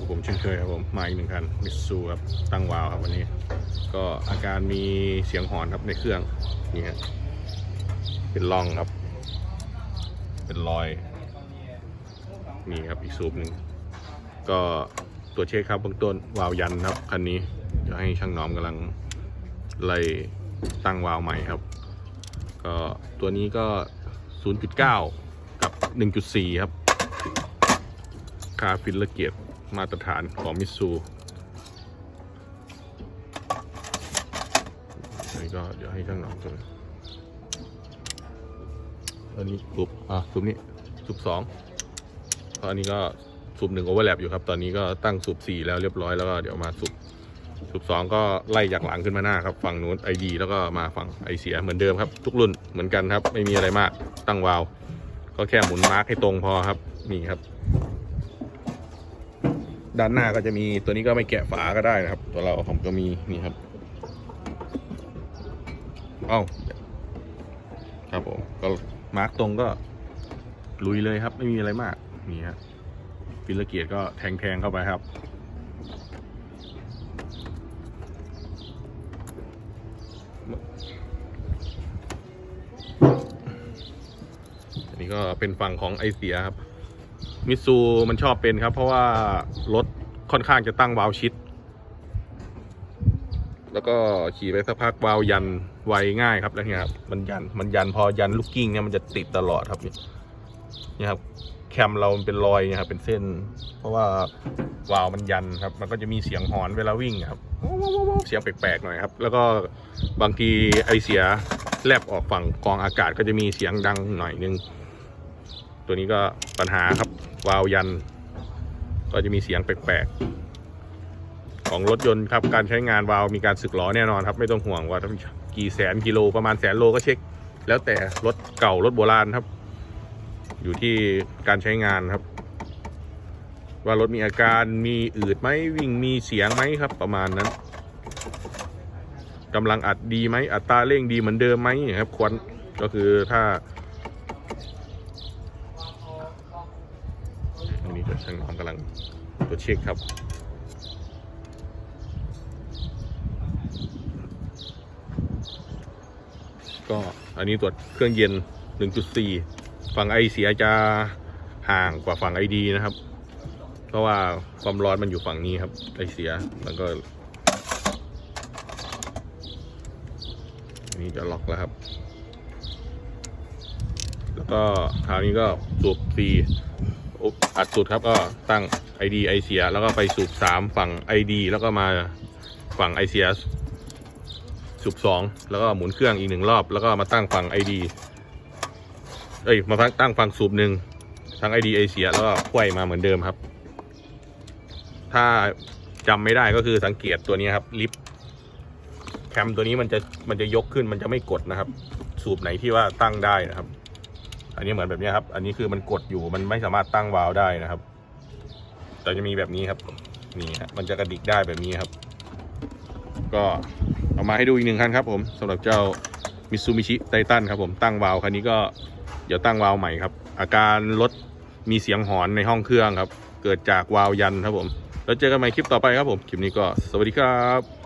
กับผมเช่นเคยครับผมมาอีกหนึ่งคันมิตซูครับตั้งวาล์วครับวันนี้ ก็อาการมีเสียงหอนครับในเครื่องนี่ฮะเป็นร่องครับ เป็นรอยนี่ครับอีกสูบหนึ่งก็ตัวเช็คครับเบื้องต้นวาล์วยันครับคันนี้เดี๋ยวให้ช่างน้อมกำลังไล่ตั้งวาล์วใหม่ครับ ก็ตัวนี้ก็ 0.9 กับ 1.4 ครับคาฟินลเกียรติ มาตรฐานของมิตซูนนี้ก็เดี๋ยวให้ช่างหนอมกันอันนี้สูบอะสูบนี้สูบสองเพราะอันนี้ก็สูบหนึ่งโอเวอร์แลปอยู่ครับ ตอนนี้ก็ตั้งสูบสี่แล้วเรียบร้อยแล้วก็เดี๋ยวมาสูบสูบสองก็ไล่จากหลังขึ้นมาหน้าครับ ฝั่งนู้นไอดีแล้วก็มาฝั่งไอเสียเหมือนเดิมครับ ทุกรุ่นเหมือนกันครับ ไม่มีอะไรมากตั้งวาล์วก็แค่หมุนมาร์กให้ตรงพอครับนี่ครับ ด้านหน้าก็จะมีตัวนี้ก็ไม่แกะฝาก็ได้นะครับ ตัวเราผมก็มีนี่ครับเอ้าครับผมก็มาร์กตรงก็ลุยเลยครับ ไม่มีอะไรมากนี่ฮะฟิลเกียร์ก็แทงแทงๆเข้าไปครับอันนี้ก็เป็นฝั่งของไอเสียครับ มิซูมันชอบเป็นครับ เพราะว่ารถค่อนข้างจะตั้งวาล์วชิด แล้วก็ขี่ไปสักพักวาล์วยันไวง่ายครับแล้วเนี่ยครับมันยันมันยันพอยันลูกกิ้งเนี่ยมันจะติดตลอดครับเนี่ยเนี่ยครับแคมเราเป็นรอยเนี่ยครับเป็นเส้น เพราะว่าวาล์วมันยันครับ มันก็จะมีเสียงหอนเวลาวิ่งครับเสียงแปลกๆหน่อยครับ แล้วก็บางทีไอเสียแลบออกฝั่งกองอากาศก็จะมีเสียงดังหน่อยนึง ตัวนี้ก็ปัญหาครับ วาล์วยัน ก็จะมีเสียงแปลกๆ ของรถยนต์ครับ การใช้งานวาล์วมีการสึกหรอแน่นอนครับ ไม่ต้องห่วงว่ากี่แสนกิโลประมาณแสนโลก็เช็ค แล้วแต่รถเก่ารถโบราณครับ อยู่ที่การใช้งานครับ ว่ารถมีอาการมีอืดไหมวิ่งมีเสียงไหมครับ ประมาณนั้นกำลังอัดดีไหมอัตราเร่งดีเหมือนเดิมไหมครับควรก็คือถ้า อันนี้ก็ช่างน้อมกำลังตรวจเช็คครับก็อันนี้ตรวจเครื่องเย็น 1.4 ฝั่งไอเสียจะห่างกว่าฝั่งไอดีนะครับ เพราะว่าความร้อนมันอยู่ฝั่งนี้ครับ ไอเสียแล้วก็นนี้จะล็อกแล้วครับ แล้วก็คราวนี้ก็สูบฟรีอัดสุดครับก็ตั้ง ID ไอเสีย แล้วก็ไปสูบ3ฝั่ง ID แล้วก็มาฝั่งไอเสียสูบ2แล้วก็หมุนเครื่องอีกหนึ่งรอบ แล้วก็มาตั้งฝั่ง ID เอ้ยมาตั้งฝั่งสูบหนึ่งทั้ง ID ไอเสียแล้วก็ไขว้มาเหมือนเดิมครับ ถ้าจำไม่ได้ก็คือสังเกตตัวนี้ครับลิฟต์แคมตัวนี้มันจะมันจะยกขึ้นมันจะไม่กดนะครับ สูบไหนที่ว่าตั้งได้นะครับ อันนี้เหมือนแบบนี้ครับ อันนี้คือมันกดอยู่มันไม่สามารถตั้งวาล์วได้นะครับ แต่จะมีแบบนี้ครับ นี่ฮะมันจะกระดิกได้แบบนี้ครับ ก็เอามาให้ดูอีกหนึ่งคันครับผมสำหรับเจ้ามิซูมิชิไททันครับผมตั้งวาล์วคันนี้ก็เดี๋ยวตั้งวาล์วใหม่ครับ อาการรถมีเสียงหอนในห้องเครื่องครับ เกิดจากวาล์วยันครับผม แล้วเจอกันใหม่คลิปต่อไปครับผม คลิปนี้ก็สวัสดีครับ